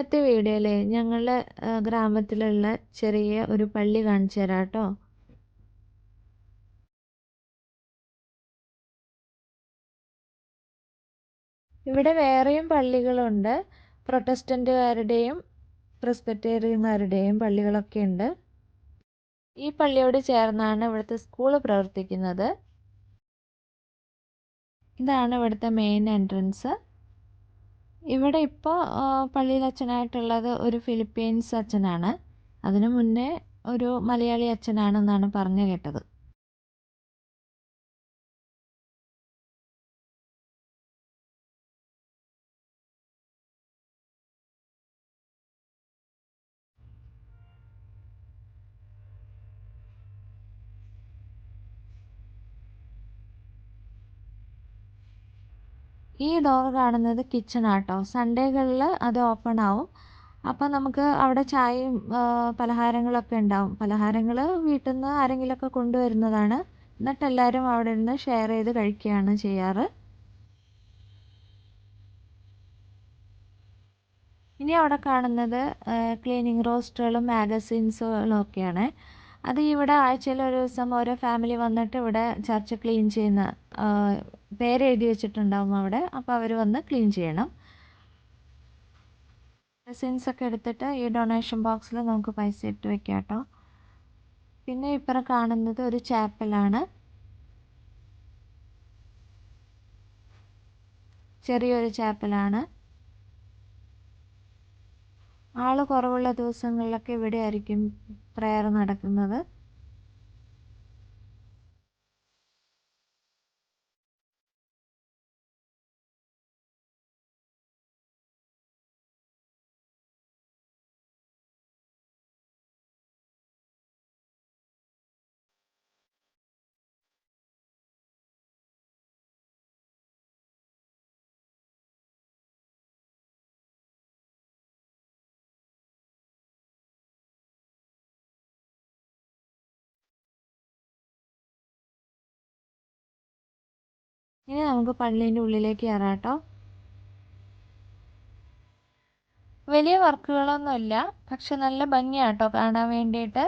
ഇന്നത്തെ വീഡിയോയിൽ ഞങ്ങളുടെ ഗ്രാമത്തിലുള്ള ചെറിയ ഒരു പള്ളി കാണിച്ചു തരാം കേട്ടോ. ഇവിടെ വേറെയും പള്ളികളുണ്ട്. പ്രൊട്ടസ്റ്റന്റുകാരുടെയും പ്രിസ്ബറ്റേറിയന്മാരുടെയും പള്ളികളൊക്കെ ഉണ്ട്. ഈ പള്ളിയോട് ചേർന്നാണ് ഇവിടുത്തെ സ്കൂൾ പ്രവർത്തിക്കുന്നത്. ഇതാണ് ഇവിടുത്തെ മെയിൻ എൻട്രൻസ്. ഇവിടെ ഇപ്പോൾ പള്ളിയിൽ അച്ഛനായിട്ടുള്ളത് ഒരു ഫിലിപ്പീൻസ് അച്ഛനാണ്. അതിനു മുന്നേ ഒരു മലയാളി അച്ഛനാണെന്നാണ് പറഞ്ഞു കേട്ടത്. ഈ ഡോർ കാണുന്നത് കിച്ചൺ ആട്ടോ. സൺഡേകളിൽ അത് ഓപ്പൺ ആവും. അപ്പം നമുക്ക് അവിടെ ചായയും പലഹാരങ്ങളൊക്കെ ഉണ്ടാവും. പലഹാരങ്ങൾ വീട്ടിൽ നിന്ന് ആരെങ്കിലുമൊക്കെ കൊണ്ടുവരുന്നതാണ്. എന്നിട്ട് എല്ലാവരും അവിടെ നിന്ന് ഷെയർ ചെയ്ത് കഴിക്കുകയാണ് ചെയ്യാറ്. ഇനി അവിടെ കാണുന്നത് ക്ലീനിങ് റോസ്റ്ററുകളും മാഗസിൻസുകളും ഒക്കെയാണ്. അത് ഇവിടെ ആഴ്ചയിൽ ഒരു ദിവസം ഓരോ ഫാമിലി വന്നിട്ട് ഇവിടെ ചർച്ച് ക്ലീൻ ചെയ്യുന്ന പേര് എഴുതി വെച്ചിട്ടുണ്ടാവും അവിടെ. അപ്പോൾ അവർ വന്ന് ക്ലീൻ ചെയ്യണം. മെഡിസിൻസ് ഒക്കെ എടുത്തിട്ട് ഈ ഡൊണേഷൻ ബോക്സിൽ നമുക്ക് പൈസ ഇട്ട് വെക്കാം കേട്ടോ. പിന്നെ ഇപ്പുറം കാണുന്നത് ഒരു ചാപ്പലാണ് ചെറിയൊരു ചാപ്പലാണ് ആൾ കുറവുള്ള ദിവസങ്ങളിലൊക്കെ ഇവിടെ ആയിരിക്കും പ്രയർ നടക്കുന്നത്. ഇനി നമുക്ക് പള്ളീന്റെ ഉള്ളിലേക്ക് കയറാം കേട്ടോ. വലിയ വർക്കുകളൊന്നുമില്ല പക്ഷെ നല്ല ഭംഗിയാട്ടോ കാണാൻ വേണ്ടിയിട്ട്.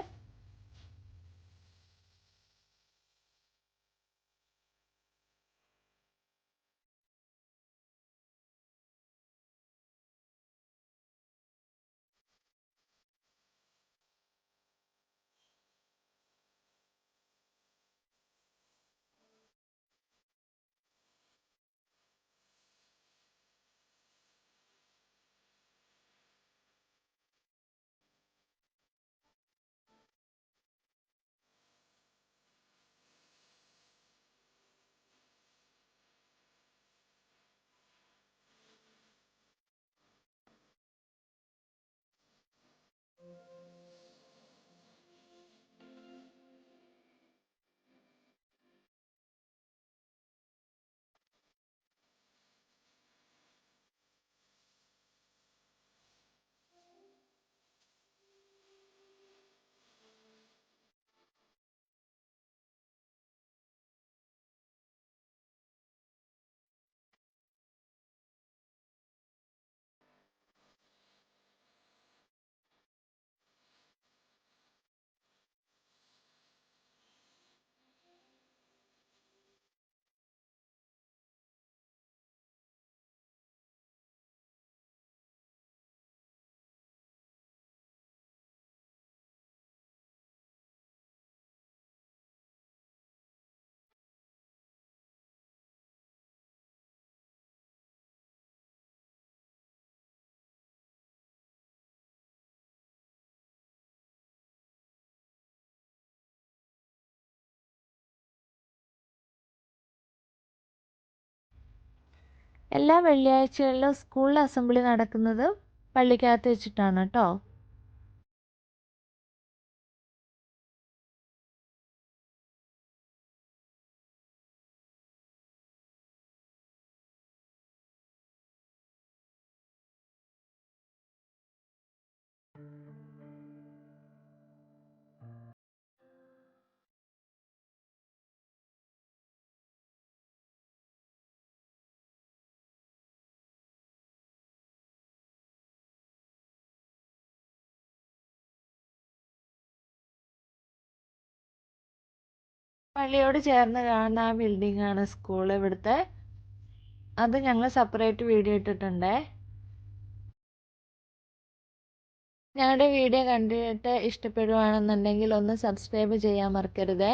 എല്ലാ വെള്ളിയാഴ്ചകളിലും സ്കൂളിൽ അസംബ്ലി നടക്കുന്നത് പള്ളിക്കകത്ത് വെച്ചിട്ടാണ് കേട്ടോ. പള്ളിയോട് ചേർന്ന് കാണുന്ന ആ ബിൽഡിംഗ് ആണ് സ്കൂൾ ഇവിടുത്തെ. അത് ഞങ്ങൾ സെപ്പറേറ്റ് വീഡിയോ ഇട്ടിട്ടുണ്ട്. ഞങ്ങളുടെ വീഡിയോ കണ്ടിട്ട് ഇഷ്ടപ്പെടുവാണെന്നുണ്ടെങ്കിൽ ഒന്ന് സബ്സ്ക്രൈബ് ചെയ്യാൻ മറക്കരുതേ.